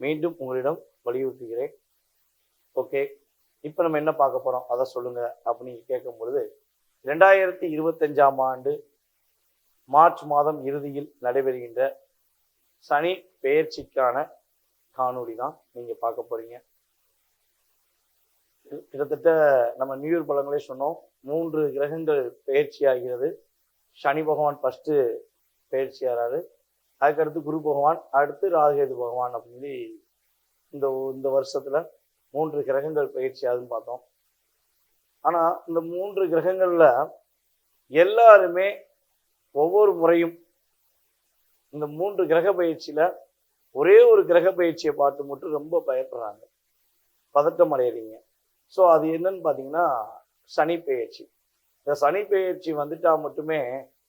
மீண்டும் உங்களிடம் வலியுறுத்துகிறேன். ஓகே இப்போ நம்ம என்ன பார்க்க போகிறோம் அதை சொல்லுங்க அப்படின்னு கேட்கும் பொழுது ரெண்டாயிரத்தி இருபத்தஞ்சாம் ஆண்டு மார்ச் மாதம் இறுதியில் நடைபெறுகின்ற சனி பெயர்ச்சிக்கான காணொளி தான் நீங்கள் பார்க்க போகிறீங்க கிட்டத்தட்ட நம்ம நியூ இயர் சொன்னோம் மூன்று கிரகங்கள் பெயர்ச்சி ஆகிறது சனி பகவான் ஃபஸ்ட்டு பயிற்சி ஆகிறாரு அதுக்கடுத்து குரு பகவான் அடுத்து ராகுகேது பகவான் அப்படின்னு சொல்லி இந்த இந்த வருஷத்தில் மூன்று கிரகங்கள் பயிற்சி ஆகுதுன்னு பார்த்தோம். ஆனால் இந்த மூன்று கிரகங்களில் எல்லாருமே ஒவ்வொரு முறையும் இந்த மூன்று கிரக பயிற்சியில் ஒரே ஒரு கிரக பயிற்சியை பார்த்து மட்டும் ரொம்ப பயப்படுறாங்க. பதட்டம் அடையிறீங்க. ஸோ அது என்னன்னு பார்த்தீங்கன்னா சனி பயிற்சி. இந்த சனி பயிற்சி வந்துட்டால் மட்டுமே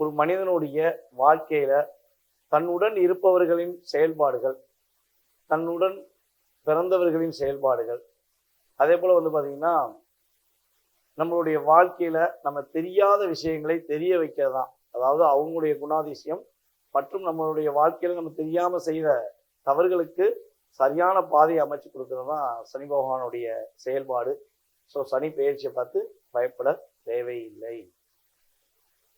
ஒரு மனிதனுடைய வாழ்க்கையில தன்னுடன் இருப்பவர்களின் செயல்பாடுகள் தன்னுடன் பிறந்தவர்களின் செயல்பாடுகள். அதே போல் வந்து பார்த்திங்கன்னா நம்மளுடைய வாழ்க்கையில் நம்ம தெரியாத விஷயங்களை தெரிய வைக்கிறதான் அதாவது அவங்களுடைய குணாதிசயம் மற்றும் நம்மளுடைய வாழ்க்கையில் நம்ம தெரியாமல் செய்த தவறுகளுக்கு சரியான பாதையை அமைச்சு கொடுக்கறது தான் சனி பகவானுடைய செயல்பாடு. ஸோ சனி பயிற்சியை பார்த்து பயப்பட தேவையில்லை.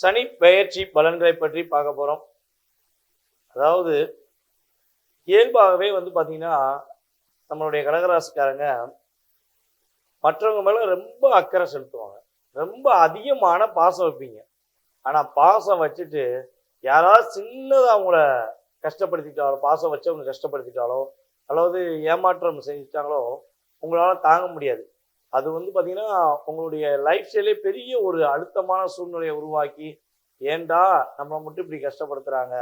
சனி பெயர்ச்சி பலன்களை பற்றி பார்க்க போகிறோம் அதாவது இயல்பாகவே வந்து பார்த்திங்கன்னா நம்மளுடைய கடகராசிக்காரங்க மற்றவங்க மேலே ரொம்ப அக்கறை செலுத்துவாங்க. ரொம்ப அதிகமான பாசம் வைப்பீங்க. ஆனால் பாசம் வச்சுட்டு யாராவது சின்னதாக அவங்கள கஷ்டப்படுத்திட்டாலோ பாசம் வச்சவங்க கஷ்டப்படுத்திட்டாலோ அல்லது ஏமாற்றம் செஞ்சுட்டாங்களோ உங்களால் தாங்க முடியாது. அது வந்து பார்த்தீங்கன்னா உங்களுடைய லைஃப் ஸ்டைலே பெரிய ஒரு அழுத்தமான சூழ்நிலையை உருவாக்கி ஏன்டா நம்மளை மட்டும் இப்படி கஷ்டப்படுத்துகிறாங்க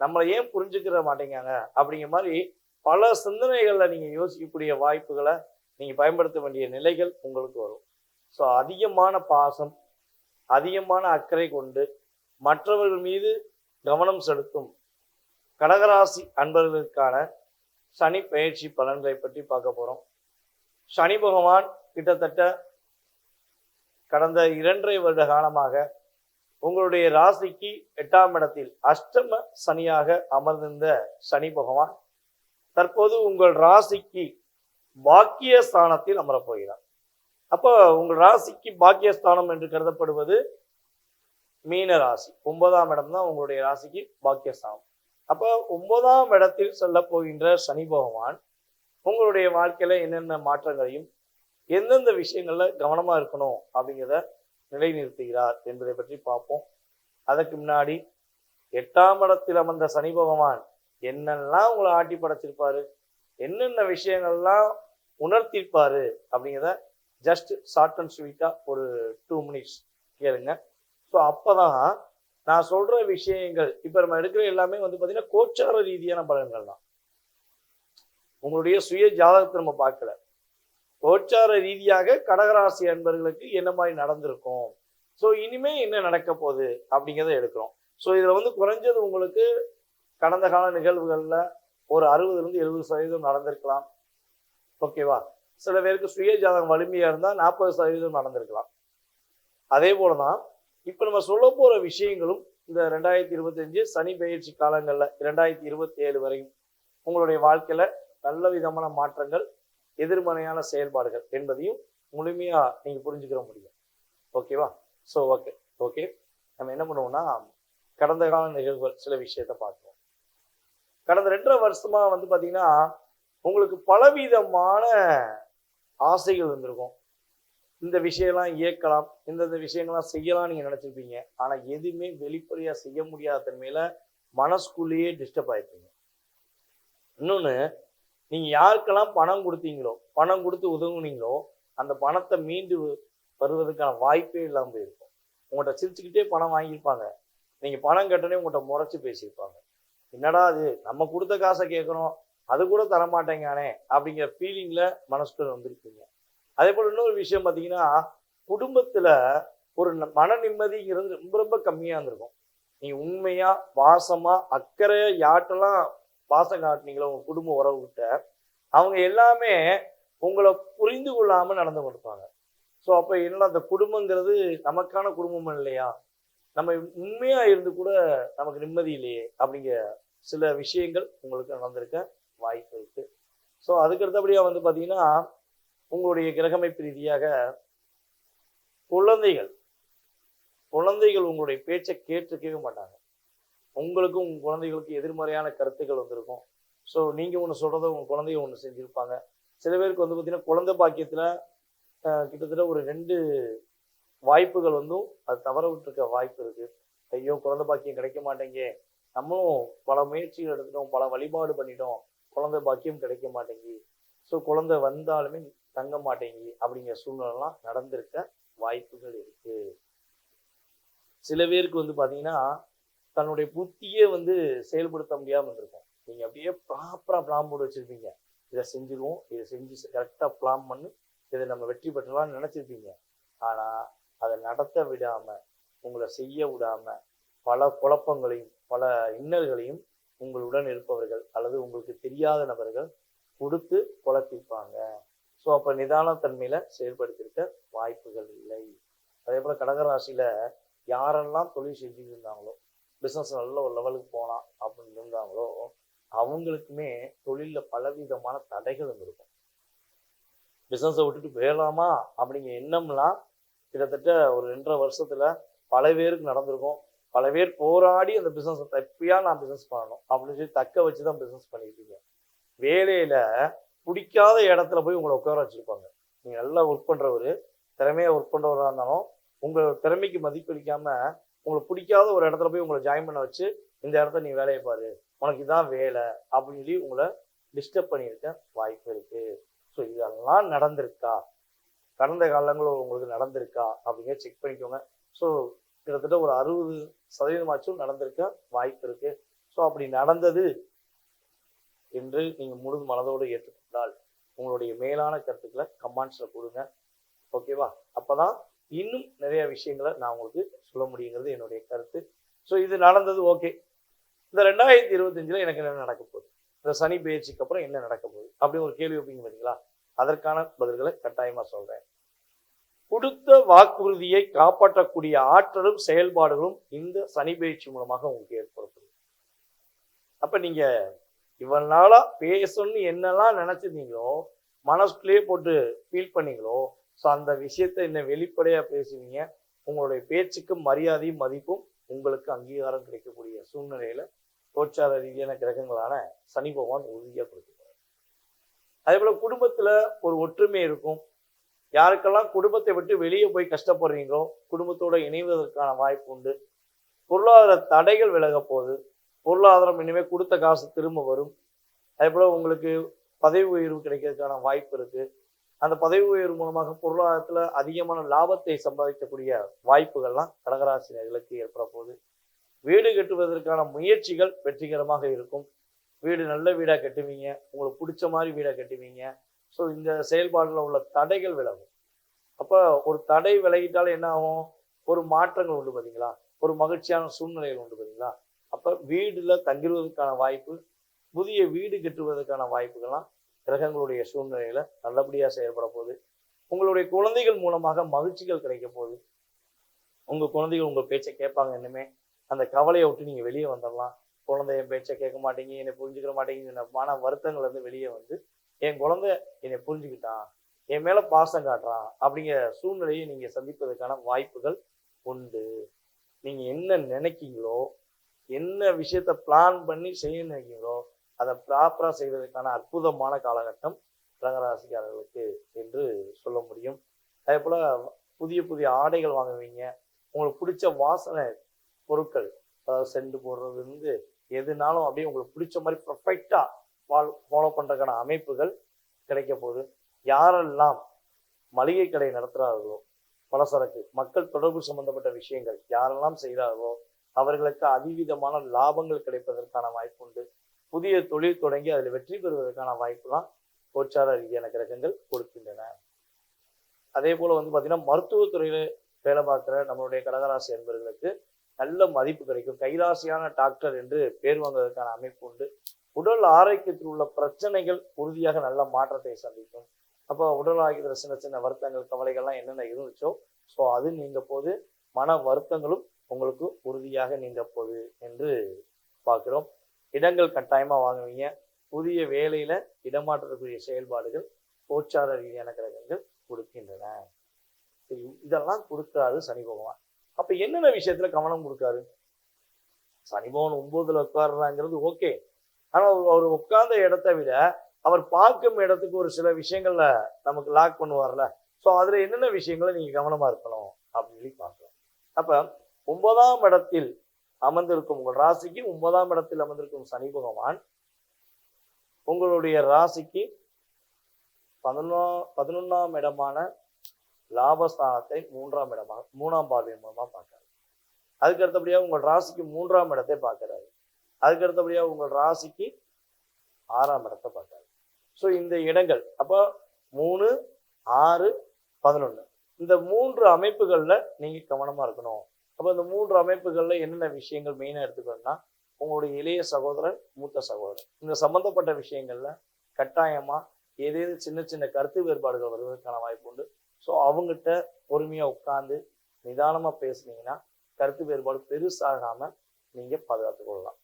நம்மளை ஏன் புரிஞ்சுக்கிற மாட்டேங்காங்க அப்படிங்கிற மாதிரி பல சிந்தனைகளில் நீங்கள் யோசிக்கக்கூடிய வாய்ப்புகளை நீங்கள் பயன்படுத்த வேண்டிய நிலைகள் உங்களுக்கு வரும். ஸோ அதிகமான பாசம் அதிகமான அக்கறை கொண்டு மற்றவர்கள் மீது கவனம் செலுத்தும் கடகராசி அன்பர்களுக்கான சனி பயிற்சி பலன்களை பற்றி பார்க்க போகிறோம் சனி பகவான் கிட்டத்தட்ட கடந்த இரண்டரை வருட காலமாக உங்களுடைய ராசிக்கு எட்டாம் இடத்தில் அஷ்டம சனியாக அமர்ந்திருந்த சனி பகவான் தற்போது உங்கள் ராசிக்கு பாக்கிய ஸ்தானத்தில் அமரப்போகிறார். அப்போ உங்கள் ராசிக்கு பாக்கியஸ்தானம் என்று கருதப்படுவது மீன ராசி. ஒன்பதாம் இடம் தான் உங்களுடைய ராசிக்கு பாக்கியஸ்தானம். அப்போ ஒன்பதாம் இடத்தில் செல்ல போகின்ற சனி பகவான் உங்களுடைய வாழ்க்கையில என்னென்ன மாற்றங்களையும் எந்தெந்த விஷயங்களில் கவனமா இருக்கணும் அப்படிங்கிறத நிலைநிறுத்துகிறார் என்பதை பற்றி பார்ப்போம். அதற்கு முன்னாடி எட்டாம் இடத்தில் அமர்ந்த சனி பகவான் என்னெல்லாம் உங்களை ஆட்டி படைச்சிருப்பாரு? என்னென்ன விஷயங்கள்லாம் உணர்த்திருப்பாரு? அப்படிங்கிறத ஜஸ்ட் ஷார்ட் அண்ட் ஸ்வீட்டாக ஒரு டூ மினிட்ஸ் கேளுங்க. ஸோ அப்பதான் நான் சொல்கிற விஷயங்கள் இப்போ நம்ம எடுக்கிற எல்லாமே வந்து பார்த்திங்கன்னா கோச்சார ரீதியான பலன்கள் தான் உங்களுடைய சுய ஜாதகத்தை நம்ம பார்க்கல. கோச்சார ரீதியாக கடகராசி அன்பர்களுக்கு என்ன மாதிரி நடந்திருக்கும்? ஸோ இனிமே என்ன நடக்க போகுது அப்படிங்கிறத எடுக்கிறோம். ஸோ இதில் வந்து குறைஞ்சது உங்களுக்கு கடந்த கால நிகழ்வுகளில் ஒரு அறுபதுலேருந்து எழுபது சதவீதம் நடந்திருக்கலாம். ஓகேவா சில பேருக்கு சுய ஜாதகம் வலிமையாக இருந்தால் நாற்பது சதவீதம் நடந்திருக்கலாம். அதே போல தான் இப்போ நம்ம சொல்ல போகிற விஷயங்களும் இந்த ரெண்டாயிரத்தி இருபத்தஞ்சு சனி பயிற்சி காலங்களில் ரெண்டாயிரத்தி இருபத்தி ஏழு வரையும் உங்களுடைய வாழ்க்கையில் நல்ல விதமான மாற்றங்கள் எதிர்மறையான செயல்பாடுகள் என்பதையும் முழுமையாக நீங்கள் புரிஞ்சுக்கிற முடியும். ஓகேவா ஸோ ஓகே ஓகே நம்ம என்ன பண்ணுவோம்னா கடந்த கால நிகழ்வுகள் சில விஷயத்த பார்க்குறோம் கடந்த ரெண்டரை வருஷமா வந்து பார்த்திங்கன்னா உங்களுக்கு பலவிதமான ஆசைகள் இருந்திருக்கும். இந்த விஷயம்லாம் இயக்கலாம் இந்தந்த விஷயங்கள்லாம் செய்யலாம் நீங்கள் நினச்சிருப்பீங்க. ஆனால் எதுவுமே வெளிப்படையாக செய்ய முடியாத தன்மையில் மனசுக்குள்ளேயே டிஸ்டர்ப் ஆகிருப்பீங்க இன்னொன்று நீங்கள் யாருக்கெல்லாம் பணம் கொடுத்தீங்களோ பணம் கொடுத்து உதவுனீங்களோ அந்த பணத்தை மீண்டு வருவதற்கான வாய்ப்பே இல்லாமல் போயிருக்கும் உங்கள்கிட்ட சிரிச்சுக்கிட்டே பணம் வாங்கியிருப்பாங்க. நீங்கள் பணம் கட்டனே உங்கள்கிட்ட முறைச்சி பேசியிருப்பாங்க. என்னடா அது? நம்ம கொடுத்த காசை கேட்குறோம் அது கூட தரமாட்டேங்கானே அப்படிங்கிற ஃபீலிங்கில் மனசுக்குள்ள வந்திருப்பீங்க. அதே போல் இன்னொரு விஷயம் பார்த்தீங்கன்னா குடும்பத்தில் ஒரு மன நிம்மதி இருந்து ரொம்ப ரொம்ப கம்மியாக இருந்திருக்கும். நீங்கள் உண்மையாக வாசமாக அக்கறையாக யார்ட்டெல்லாம் பாசம் காட்டினீங்களோ உங்கள் குடும்ப உறவுகிட்ட அவங்க எல்லாமே உங்களை புரிந்து கொள்ளாமல் நடந்து கொடுப்பாங்க ஸோ அப்போ என்னடா அந்த குடும்பங்கிறது நமக்கான குடும்பம் இல்லையா? நம்ம உண்மையாக இருந்து கூட நமக்கு நிம்மதி இல்லையே? அப்படிங்கிற சில விஷயங்கள் உங்களுக்கு நடந்திருக்க வாய்ப்பு இருக்கு. ஸோ அதுக்கடுத்தபடியாக வந்து பார்த்தீங்கன்னா உங்களுடைய கிரகமைப்பு ரீதியாக குழந்தைகள் குழந்தைகள் உங்களுடைய பேச்சை கேட்டிருக்கவே மாட்டாங்க. உங்களுக்கும் உங்கள் குழந்தைகளுக்கும் எதிர்மறையான கருத்துக்கள் வந்திருக்கும். ஸோ நீங்கள் ஒன்று சொல்கிறத உங்கள் குழந்தைங்க ஒன்று செஞ்சுருப்பாங்க. சில பேருக்கு வந்து பார்த்திங்கன்னா குழந்தை பாக்கியத்தில் கிட்டத்தட்ட ஒரு ரெண்டு வாய்ப்புகள் வந்தும் அது தவற விட்டுருக்க வாய்ப்பு இருக்குது ஐயோ குழந்தை பாக்கியம் கிடைக்க மாட்டேங்க. நம்மளும் பல முயற்சிகள் எடுத்துட்டோம் பல வழிபாடு பண்ணிட்டோம். குழந்தை பாக்கியம் கிடைக்க மாட்டேங்கி. ஸோ குழந்தை வந்தாலுமே தங்க மாட்டேங்கி அப்படிங்கிற சூழ்நிலைலாம் நடந்திருக்க வாய்ப்புகள் இருக்குது சில பேருக்கு வந்து பார்த்தீங்கன்னா தன்னுடைய புத்தியே வந்து செயல்படுத்த முடியாமல் இருக்கும் நீங்க அப்படியே ப்ராப்பரா பிளான் போட்டு வச்சிருப்பீங்க. இதை செஞ்சிருவோம் இதை செஞ்சு கரெக்டாக பிளான் பண்ணி இதை நம்ம வெற்றி பெற்றலாம்னு நினச்சிருப்பீங்க. ஆனால் அதை நடத்த விடாமல் உங்களை செய்ய விடாமல் பல குழப்பங்களையும் பல இன்னல்களையும் உங்களுடன் இருப்பவர்கள் அல்லது உங்களுக்கு தெரியாத நபர்கள் கொடுத்து குழப்பிப்பாங்க. ஸோ அப்போ நிதானத்தன்மையில் செயல்படுத்தியிருக்க வாய்ப்புகள் இல்லை. அதே போல் கடகராசியில் யாரெல்லாம் தொழில் செஞ்சுட்டு இருந்தாங்களோ பிஸ்னஸ் நல்ல ஒரு லெவலுக்கு போகலாம் அப்படின்னு இருந்தாங்களோ அவங்களுக்குமே தொழில்ல பலவிதமான தடைகள் இருந்திருக்கும் பிஸ்னஸை விட்டுட்டு போயிடலாமா? அப்படிங்கிற எண்ணம்லாம் கிட்டத்தட்ட ஒரு ரெண்டரை வருஷத்துல பல பேருக்கு நடந்திருக்கும். பல பேர் போராடி அந்த பிஸ்னஸை தப்பியா நான் பிஸ்னஸ் பண்ணணும் அப்படின்னு சொல்லி தக்க வச்சு தான் பிஸ்னஸ் பண்ணியிருப்பீங்க வேலையில பிடிக்காத இடத்துல போய் உங்களை உட்கார வச்சிருப்பாங்க. நீங்க நல்லா ஒர்க் பண்றவர் திறமையா ஒர்க் பண்ணுறவராக இருந்தாலும் உங்கள் திறமைக்கு மதிப்பளிக்காம உங்களுக்கு பிடிக்காத ஒரு இடத்துல போய் உங்களை ஜாயின் பண்ண வச்சு இந்த இடத்துல நீ வேலையை பாரு. உனக்கு இதான் வேலை அப்படின்னு சொல்லி உங்களை டிஸ்டர்ப் பண்ணியிருக்க வாய்ப்பு இருக்கு. ஸோ இதெல்லாம் நடந்திருக்கா? கடந்த காலங்களில் உங்களுக்கு நடந்திருக்கா? அப்படிங்கிற செக் பண்ணிக்கோங்க. ஸோ கிட்டத்தட்ட ஒரு அறுபது சதவீதமாச்சும் நடந்திருக்க வாய்ப்பு இருக்கு. ஸோ அப்படி நடந்தது என்று நீங்கள் முழு மனதோடு ஏற்றுக்கொண்டால் உங்களுடைய மேலான கருத்துக்களை கமெண்ட்ஸில் கொடுங்க ஓகேவா அப்பதான் இன்னும் நிறைய விஷயங்களை நான் உங்களுக்கு சொல்ல முடியுங்கிறது என்னுடைய கருத்து. ஸோ இது நடந்தது ஓகே இந்த ரெண்டாயிரத்தி இருபத்தஞ்சில் எனக்கு என்ன நடக்க போகுது? இந்த சனி பயிற்சிக்கு அப்புறம் என்ன நடக்க போகுது? அப்படின்னு ஒரு கேள்வி வைப்பீங்க பார்த்தீங்களா அதற்கான பதில்களை கட்டாயமாக சொல்கிறேன் கொடுத்த வாக்குறுதியை காப்பாற்றக்கூடிய ஆற்றலும் செயல்பாடுகளும் இந்த சனி பயிற்சி மூலமாக உங்களுக்கு ஏற்படுத்தும் அப்போ நீங்க இவ்வளவு நாளாக பேசணும்னு என்னெல்லாம் நினச்சிருந்தீங்களோ மனசுக்குள்ளேயே போட்டு ஃபீல் பண்ணீங்களோ ஸோ அந்த விஷயத்தை என்ன வெளிப்படையாக பேசுவீங்க. உங்களுடைய பேச்சுக்கும் மரியாதையும் மதிப்பும் உங்களுக்கு அங்கீகாரம் கிடைக்கக்கூடிய சூழ்நிலையில கோச்சார ரீதியான கிரகங்களான சனி பகவான் உறுதியாக கொடுத்துருவார் அதே போல குடும்பத்துல ஒரு ஒற்றுமை இருக்கும். யாருக்கெல்லாம் குடும்பத்தை விட்டு வெளியே போய் கஷ்டப்படுறீங்களோ குடும்பத்தோட இணைவதற்கான வாய்ப்பு உண்டு. பொருளாதார தடைகள் விலக போகுது. பொருளாதாரம் இனிமேல் கொடுத்த காசு திரும்ப வரும். அதே போல் உங்களுக்கு பதவி உயர்வு கிடைக்கிறதுக்கான வாய்ப்பு இருக்குது அந்த பதவி உயர்வு மூலமாக பொருளாதாரத்தில் அதிகமான லாபத்தை சம்பாதிக்கக்கூடிய வாய்ப்புகள்லாம் கடகராசினர்களுக்கு ஏற்பட போகுது. வீடு கட்டுவதற்கான முயற்சிகள் வெற்றிகரமாக இருக்கும். வீடு நல்ல வீடாக கட்டுவீங்க. உங்களுக்கு பிடிச்ச மாதிரி வீடாக கட்டுவீங்க. ஸோ இந்த செயல்பாடில் உள்ள தடைகள் விலகும். அப்போ ஒரு தடை விலகிட்டாலும் என்ன ஆகும்? ஒரு மாற்றங்கள் உண்டு பார்த்தீங்களா ஒரு மகிழ்ச்சியான சூழ்நிலைகள் உண்டு பார்த்தீங்களா அப்போ வீடில் தங்கிடுவதற்கான வாய்ப்பு புதிய வீடு கட்டுவதற்கான வாய்ப்புகள்லாம் கிரகங்களுடைய சூழ்நிலையில நல்லபடியாக செயல்பட போகுது. உங்களுடைய குழந்தைகள் மூலமாக மகிழ்ச்சிகள் கிடைக்க போகுது. உங்க குழந்தைகள் உங்க பேச்சை கேட்பாங்க இன்னுமே. அந்த கவலையை விட்டு நீங்க வெளியே வந்துடலாம் குழந்தை என் பேச்சை கேட்க மாட்டீங்க என்னை புரிஞ்சுக்கிற மாட்டேங்க மன வருத்தங்கள் இருந்து வெளியே வந்து என் குழந்தை என்னை புரிஞ்சுக்கிட்டான் என் மேல பாசம் காட்டுறான் அப்படிங்கிற சூழ்நிலையை நீங்க சந்திப்பதற்கான வாய்ப்புகள் உண்டு. நீங்க என்ன நினைக்கீங்களோ என்ன விஷயத்த பிளான் பண்ணி செய்ய நினைக்கீங்களோ அதை ப்ராப்பராக செய்வதற்கான அற்புதமான காலகட்டம் கடகராசிக்காரர்களுக்கு என்று சொல்ல முடியும். அதே போல் புதிய புதிய ஆடைகள் வாங்குவீங்க. உங்களுக்கு பிடிச்ச வாசனை பொருட்கள் அதாவது செண்டு போடுறதுலேருந்து எதுனாலும் அப்படியே உங்களுக்கு பிடிச்ச மாதிரி பர்ஃபெக்டாக ஃபாலோ ஃபாலோ பண்ணுறதுக்கான அமைப்புகள் கிடைக்க போகுது. யாரெல்லாம் மளிகை கடை நடத்துகிறார்களோ பலசரக்கு மக்கள் தொடர்பு சம்பந்தப்பட்ட விஷயங்கள் யாரெல்லாம் செய்கிறார்களோ அவர்களுக்கு அதிவிதமான லாபங்கள் கிடைப்பதற்கான வாய்ப்பு உண்டு புதிய தொழில் தொடங்கி அதில் வெற்றி பெறுவதற்கான வாய்ப்புலாம் கோச்சார ரீதியான கிரகங்கள் கொடுக்கின்றன. அதே போல வந்து பார்த்தீங்கன்னா மருத்துவத்துறையில வேலை பார்க்குற நம்மளுடைய கடகராசி என்பவர்களுக்கு நல்ல மதிப்பு கிடைக்கும். கைராசியான டாக்டர் என்று பேர் வாங்குவதற்கான அமைப்பு உண்டு. உடல் ஆரோக்கியத்தில் உள்ள பிரச்சனைகள் உறுதியாக நல்ல மாற்றத்தை சந்திக்கும். அப்போ உடல் ஆரோக்கியத்தில் சின்ன சின்ன வருத்தங்கள் கவலைகள்லாம் என்னென்ன இருந்துச்சோ ஸோ அது நீங்க போது மன வருத்தங்களும் உங்களுக்கு உறுதியாக நீங்க போகுது என்று பார்க்கிறோம். இடங்கள் கட்டாயமா வாங்குவீங்க. புதிய வேலையில இடமாற்றக்கூடிய செயல்பாடுகள் கோச்சார ரீதியான கிரகங்கள் கொடுக்கின்றன. இதெல்லாம் கொடுக்காது சனி பகவான். அப்ப என்னென்ன விஷயத்துல கவனம் கொடுக்காரு? சனி பகவான் ஒன்பதுல உட்காடுறாங்கிறது ஓகே. ஆனா அவர் அவர் உட்கார்ந்த இடத்தை விட அவர் பார்க்கும் இடத்துக்கு ஒரு சில விஷயங்கள்ல நமக்கு லாக் பண்ணுவார்ல. ஸோ அதுல என்னென்ன விஷயங்களை நீங்க கவனமா இருக்கணும் அப்படின்னு சொல்லி பார்க்கலாம். அப்ப ஒன்பதாம் இடத்தில் அமர்ந்திருக்கும் உங்கள் ராசிக்கு ஒன்பதாம் இடத்தில் அமர்ந்திருக்கும் சனி பகவான் உங்களுடைய ராசிக்கு பதினொன்னா பதினொன்னாம் இடமான லாபஸ்தானத்தை மூன்றாம் இடமாக மூணாம் பார்வை மூலமா பார்க்கறாரு. அதுக்கு அடுத்தபடியாக உங்கள் ராசிக்கு மூன்றாம் இடத்தை பார்க்கறாரு. அதுக்கு அடுத்தபடியாக உங்கள் ராசிக்கு ஆறாம் இடத்தை பார்க்கறாரு. ஸோ இந்த இடங்கள் அப்போ மூணு ஆறு பதினொன்று இந்த மூன்று அமைப்புகளில் நீங்கள் கவனமா இருக்கணும். அப்போ இந்த மூன்று அமைப்புகளில் என்னென்ன விஷயங்கள் மெயினாக எடுத்துக்கணும்னா உங்களுடைய இளைய சகோதரர் மூத்த சகோதரர். இந்த சம்மந்தப்பட்ட விஷயங்களில் கட்டாயமாக ஏதேனும் சின்ன சின்ன கருத்து வேறுபாடுகள் வருவதற்கான வாய்ப்பு உண்டு. ஸோ அவங்ககிட்ட பொறுமையாக உட்காந்து நிதானமாக பேசுனீங்கன்னா கருத்து வேறுபாடு பெருசாகாமல் நீங்கள் பாதுகாத்து கொள்ளலாம்.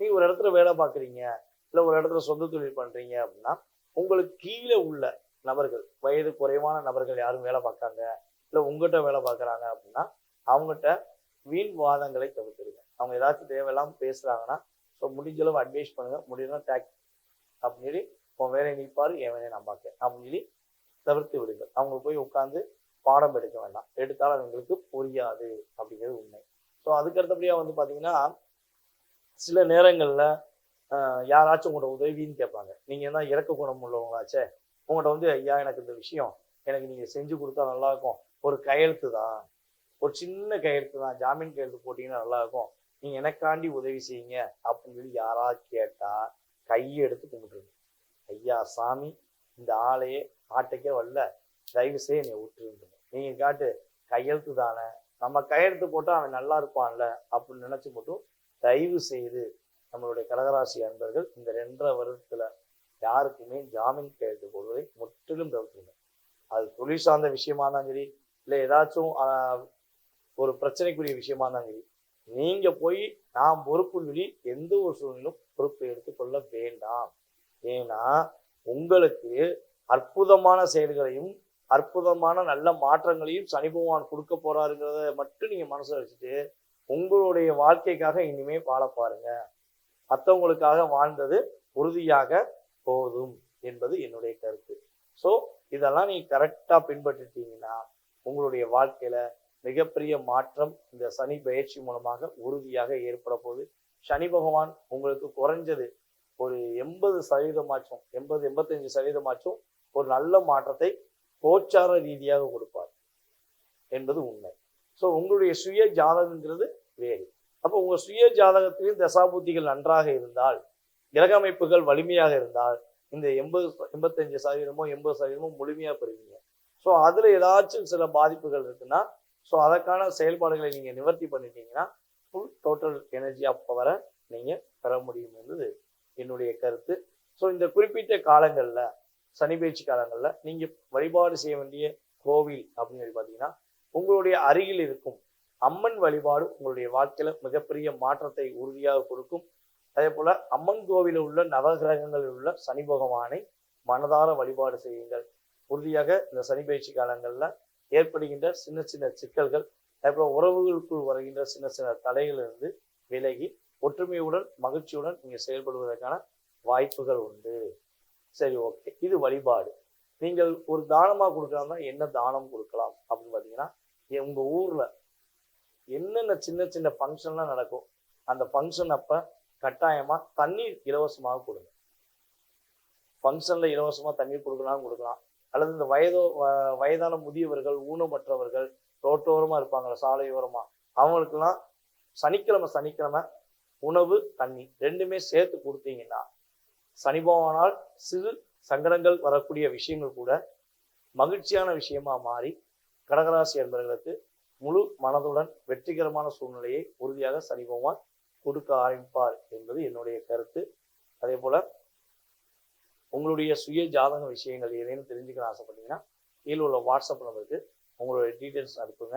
நீங்கள் ஒரு இடத்துல வேலை பார்க்குறீங்க இல்லை ஒரு இடத்துல சொந்த தொழில் பண்ணுறீங்க அப்படின்னா உங்களுக்கு கீழே உள்ள நபர்கள் வயது குறைவான நபர்கள் யாரும் வேலை பார்க்காங்க இல்லை உங்கள்கிட்ட வேலை பார்க்குறாங்க அப்படின்னா அவங்ககிட்ட வீண் வாதங்களை தவிர்த்துருங்க அவங்க ஏதாச்சும் தேவையெல்லாம் பேசுகிறாங்கன்னா ஸோ முடிஞ்ச அளவு அட்வைஸ் பண்ணுங்கள் முடியலாம் டேக் அப்படின்னு சொல்லி உன் வேலையை நிற்பார் என் வேலையை நான் பார்க்க அப்படின்னு சொல்லி தவிர்த்து விடுங்கள் அவங்க போய் உட்காந்து பாடம் எடுக்க வேண்டாம். எடுத்தாலும் அவங்களுக்கு புரியாது அப்படிங்கிறது உண்மை. ஸோ அதுக்கடுத்தபடியாக வந்து பார்த்தீங்கன்னா சில நேரங்களில் யாராச்சும் உங்களோட உதவின்னு கேட்பாங்க. நீங்கள் தான் இறக்க குணம் உள்ளவங்களாச்சே? உங்கள்கிட்ட வந்து ஐயா எனக்கு இந்த விஷயம் எனக்கு நீங்கள் செஞ்சு கொடுத்தா நல்லாயிருக்கும் ஒரு கையெழுத்து தான். ஒரு சின்ன கையெழுத்து தான் ஜாமீன் கையெழுத்து போட்டிங்கன்னா நல்லா இருக்கும் நீங்கள் எனக்காண்டி உதவி செய்யுங்க அப்படின்னு சொல்லி யாராவது கேட்டால் கையை எடுத்து கும்பிட்டுருங்க. ஐயா சாமி இந்த ஆளையே ஆட்டைக்கே வரல தயவு செய்ய என்னை விட்டுருங்க. நீங்கள் காட்டு கையெழுத்து தானே நம்ம கையெழுத்து போட்டா அவன் நல்லா இருப்பான்ல அப்படின்னு நினைச்சு மட்டும் தயவு செய்து நம்மளுடைய கடகராசி அன்பர்கள் இந்த ரெண்டரை வருடத்துல யாருக்குமே ஜாமீன் கையெழுத்து போடுவதை முற்றிலும் தவிர்த்துங்க அது தொழில் சார்ந்த விஷயமா இருந்தாலும் சரி இல்லை ஏதாச்சும் ஒரு பிரச்சனைக்குரிய விஷயமா தான் சரி நீங்க போய் நான் பொறுப்பு சொல்லி எந்த ஒரு சூழ்நிலும் பொறுப்பை எடுத்துக்கொள்ள வேண்டாம். ஏன்னா உங்களுக்கு அற்புதமான செயல்களையும் அற்புதமான நல்ல மாற்றங்களையும் சனி பகவான் கொடுக்க போறாருங்கிறத மட்டும் நீங்க மனசில் வச்சுட்டு உங்களுடைய வாழ்க்கைக்காக இனிமே வாழ பாருங்க. மற்றவங்களுக்காக வாழ்ந்தது உறுதியாக போதும் என்பது என்னுடைய கருத்து. ஸோ இதெல்லாம் நீங்க கரெக்டா பின்பற்றிட்டீங்கன்னா உங்களுடைய வாழ்க்கையில மிகப்பெரிய மாற்றம் இந்த சனி பயிற்சி மூலமாக உறுதியாக ஏற்பட போகுது. சனி பகவான் உங்களுக்கு குறைஞ்சது ஒரு எண்பது சதவீதமாச்சும் எண்பது எண்பத்தஞ்சு சதவீதமாச்சும் ஒரு நல்ல மாற்றத்தை கோச்சார ரீதியாக கொடுப்பார் என்பது உண்மை. ஸோ உங்களுடைய சுய ஜாதகங்கிறது வேறு. அப்போ உங்க சுய ஜாதகத்திலும் தசாபூத்திகள் நன்றாக இருந்தால் கிரக அமைப்புகள் வலிமையாக இருந்தால் இந்த எண்பது எண்பத்தஞ்சு சதவீதமோ எண்பது சதவீதமோ முழுமையாக பெறுவீங்க. ஸோ அதில் ஏதாச்சும் சில பாதிப்புகள் இருக்குன்னா ஸோ அதற்கான செயல்பாடுகளை நீங்கள் நிவர்த்தி பண்ணிட்டீங்கன்னா ஃபுல் டோட்டல் எனர்ஜி ஆஃப் பவரை நீங்கள் பெற முடியும் என்பது என்னுடைய கருத்து. ஸோ இந்த குறிப்பிட்ட காலங்களில் சனி பயிற்சி காலங்களில் நீங்கள் வழிபாடு செய்ய வேண்டிய கோவில் அப்படின்னு சொல்லி பார்த்தீங்கன்னா உங்களுடைய அருகில் இருக்கும் அம்மன் வழிபாடு உங்களுடைய வாழ்க்கையில் மிகப்பெரிய மாற்றத்தை உறுதியாக கொடுக்கும். அதே போல் அம்மன் கோவிலில் உள்ள நவகிரகங்களில் உள்ள சனி பகவானை மனதார வழிபாடு செய்யுங்கள். உறுதியாக இந்த சனி பயிற்சி காலங்களில் ஏற்படுகின்ற சின்ன சின்ன சிக்கல்கள் அதே உறவுகளுக்குள் வருகின்ற சின்ன சின்ன தடைகளிலிருந்து விலகி ஒற்றுமையுடன் மகிழ்ச்சியுடன் நீங்கள் செயல்படுவதற்கான வாய்ப்புகள் உண்டு. சரி ஓகே இது வழிபாடு. நீங்கள் ஒரு தானமாக கொடுக்கலாம்னா என்ன தானம் கொடுக்கலாம் அப்படின்னு பார்த்தீங்கன்னா உங்கள் ஊரில் என்னென்ன சின்ன சின்ன ஃபங்க்ஷன்லாம் நடக்கும் அந்த ஃபங்க்ஷன் அப்போ கட்டாயமாக தண்ணீர் இலவசமாக கொடுங்க. ஃபங்க்ஷனில் இலவசமாக தண்ணீர் கொடுக்கலாம் கொடுக்கலாம். அல்லது இந்த வயதோ வ- வயதான முதியவர்கள் ஊனமற்றவர்கள் ரோட்டோரமாக இருப்பாங்கல்ல சாலையோரமாக அவங்களுக்கெல்லாம் சனிக்கிழமை சனிக்கிழமை உணவு தண்ணி ரெண்டுமே சேர்த்து கொடுத்தீங்கன்னா சனிபவானால் சிறு சங்கடங்கள் வரக்கூடிய விஷயங்கள் கூட மகிழ்ச்சியான விஷயமா மாறி கடகராசி என்பவர்களுக்கு முழு மனதுடன் வெற்றிகரமான சூழ்நிலையை உறுதியாக சனி பகவான் கொடுக்க ஆரம்பிப்பார் என்பது என்னுடைய கருத்து. அதே போல உங்களுடைய சுய ஜாதக விஷயங்கள் ஏதேனும் தெரிஞ்சுக்கணும் ஆசைப்பட்டீங்கன்னா கீழே உள்ள வாட்ஸ்அப் நம்பருக்கு உங்களுடைய டீட்டெயில்ஸ் அனுப்புங்க.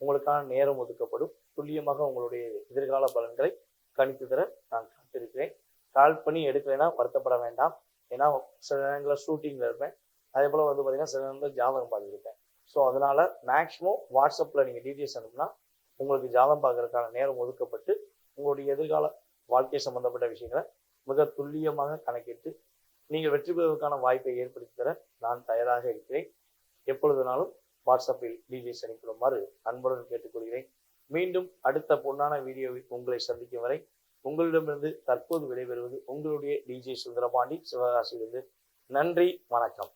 உங்களுக்கான நேரம் ஒதுக்கப்படும். துல்லியமாக உங்களுடைய எதிர்கால பலன்களை கணித்து தர நான் காத்திருக்கிறேன். கால் பண்ணி எடுக்கலைன்னா வருத்தப்பட வேண்டாம். ஏன்னா சில நேரங்களில் ஷூட்டிங்கில் இருப்பேன். அதே போல் வந்து பார்த்தீங்கன்னா சில நேரங்களில் ஜாதகம் பார்த்துருப்பேன். ஸோ அதனால் மேக்ஸிமம் வாட்ஸ்அப்பில் நீங்கள் டீட்டெயில்ஸ் அனுப்புனா உங்களுக்கு ஜாதகம் பார்க்குறதுக்கான நேரம் ஒதுக்கப்பட்டு உங்களுடைய எதிர்கால வாழ்க்கை சம்பந்தப்பட்ட விஷயங்களை மிக துல்லியமாக கணக்கிட்டு நீங்கள் வெற்றி பெறுவதற்கான வாய்ப்பை ஏற்படுத்தி தர நான் தயாராக இருக்கிறேன். எப்பொழுதுனாலும் வாட்ஸ்அப்பில் டீட்டெயில்ஸ் அனுப்பிடுமாறு அன்புடன் கேட்டுக்கொள்கிறேன். மீண்டும் அடுத்த பொன்னான வீடியோவில் உங்களை சந்திக்கும் வரை உங்களிடமிருந்து தற்போது விடைபெறுவது உங்களுடைய டிஜே சுந்தரபாண்டி சிவகாசியிலிருந்து. நன்றி வணக்கம்.